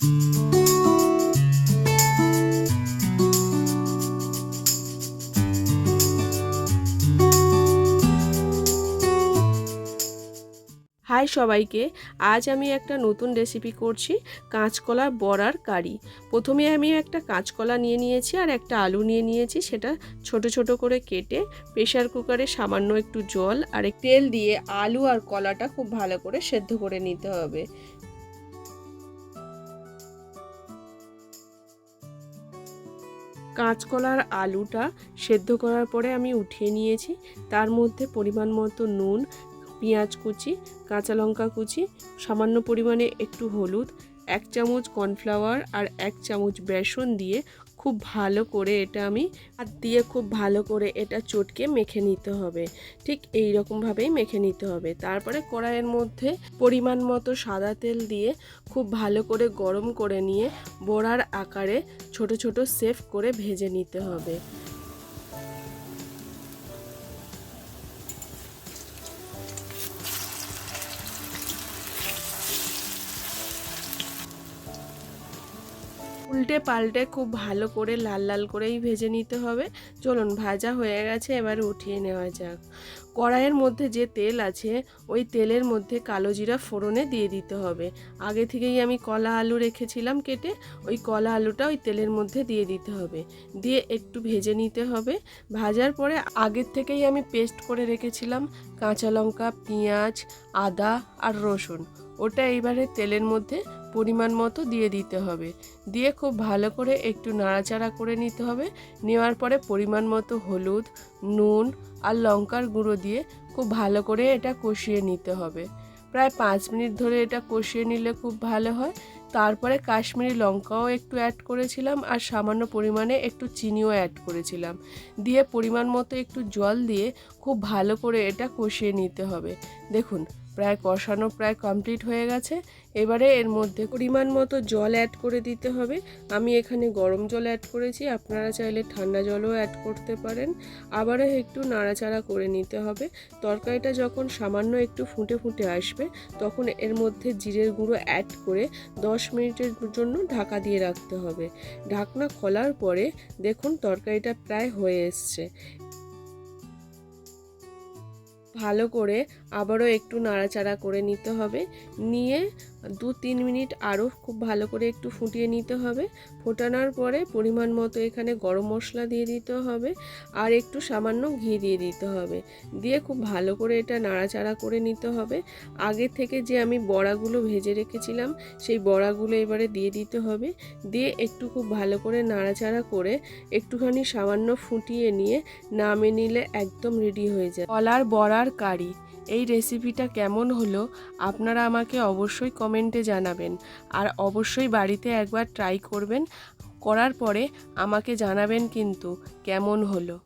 High সবাইকে, আজ আমি একটা নতুন রেসিপি করছি, কাঁচকলার বড়ার কারি। প্রথমে আমি একটা কাঁচকলা নিয়ে নিয়েছি আর একটা আলু নিয়ে নিয়েছি, সেটা ছোট ছোট করে কেটে প্রেশার কুকারে সামান্য একটু জল আর তেল দিয়ে আলু আর কলাটা খুব ভালো করে সেদ্ধ করে নিতে হবে। কাঁচকলার আলুটা সেদ্ধ করার পরে আমি উঠিয়ে নিয়েছি। তার মধ্যে পরিমাণ মতো নুন, পেঁয়াজ কুচি, কাঁচা লঙ্কা কুচি, সামান্য পরিমাণে একটু হলুদ, এক চামচ কর্নফ্লাওয়ার আর এক চামচ বেসন দিয়ে খুব ভালো করে এটা আমি হাত দিয়ে খুব ভালো করে এটা চটকে মেখে নিতে হবে। ঠিক এই রকমভাবেই মেখে নিতে হবে। তারপরে কড়াইয়ের মধ্যে পরিমাণ মতো সাদা তেল দিয়ে খুব ভালো করে গরম করে নিয়ে বড়ার আকারে ছোট ছোট সেফ করে ভেজে নিতে হবে। উল্টে পাল্টে খুব ভালো করে লাল লাল করেই ভেজে নিতে হবে। চলুন, ভাজা হয়ে গেছে, এবার উঠিয়ে নেওয়া যাক। কড়াইয়ের মধ্যে যে তেল আছে, ওই তেলের মধ্যে কালো জিরা ফোড়নে দিয়ে দিতে হবে। আগে থেকেই আমি কলা আলু রেখেছিলাম কেটে, ওই কলা আলুটা ওই তেলের মধ্যে দিয়ে দিতে হবে। দিয়ে একটু ভেজে নিতে হবে। ভাজার পরে আগের থেকেই আমি পেস্ট করে রেখেছিলাম কাঁচা লঙ্কা, পেঁয়াজ, আদা আর রসুন। ওটা এইবারে তেলের মধ্যে পরিমাণ মতো দিয়ে দিতে হবে। দিয়ে খুব ভালো করে একটু নাড়াচাড়া করে নিতে হবে। নেওয়ার পরে পরিমাণ মতো হলুদ, নুন আর লঙ্কার গুঁড়ো দিয়ে খুব ভালো করে এটা কষিয়ে নিতে হবে। প্রায় পাঁচ মিনিট ধরে এটা কষিয়ে নিলে খুব ভালো হয়। তারপরে কাশ্মীরি লঙ্কাও একটু অ্যাড করেছিলাম আর সামান্য পরিমাণে একটু চিনিও অ্যাড করেছিলাম। দিয়ে পরিমাণ মতো একটু জল দিয়ে খুব ভালো করে এটা কষিয়ে নিতে হবে। দেখুন প্রায় কষানো প্রায় কমপ্লিট হয়ে গেছে। এবারে এর মধ্যে পরিমাণ মতো জল অ্যাড করে দিতে হবে। আমি এখানে গরম জল অ্যাড করেছি, আপনারা চাইলে ঠান্ডা জলও অ্যাড করতে পারেন। আবারও একটু নাড়াচাড়া করে নিতে হবে। তরকারিটা যখন সামান্য একটু ফুটে ফুটে আসবে, তখন এর মধ্যে জিরের গুঁড়ো অ্যাড করে দশ মিনিটের জন্য ঢাকা দিয়ে রাখতে হবে। ঢাকনা খোলার পরে দেখুন তরকারিটা প্রায় হয়ে এসছে। ভালো করে আবারও একটু নাড়াচাড়া করে নিতে হবে। নিয়ে দু তিন মিনিট আরও খুব ভালো করে একটু ফুটিয়ে নিতে হবে। ফোটানোর পরে পরিমাণ মতো এখানে গরম মশলা দিয়ে দিতে হবে আর একটু সামান্য ঘি দিয়ে দিতে হবে। দিয়ে খুব ভালো করে এটা নাড়াচাড়া করে নিতে হবে। আগে থেকে যে আমি বড়াগুলো ভেজে রেখেছিলাম, সেই বড়াগুলো এবারে দিয়ে দিতে হবে। দিয়ে একটু খুব ভালো করে নাড়াচাড়া করে একটুখানি সামান্য ফুটিয়ে নিয়ে নামে নিলে একদম রেডি হয়ে যায় কলার বড়ার কারি। এই রেসিপিটা কেমন হলো, আপনারা আমাকে অবশ্যই কমেন্টে জানাবেন। আর অবশ্যই বাড়িতে একবার ট্রাই করবেন, করার পরে আমাকে জানাবেন কিন্তু কেমন হলো।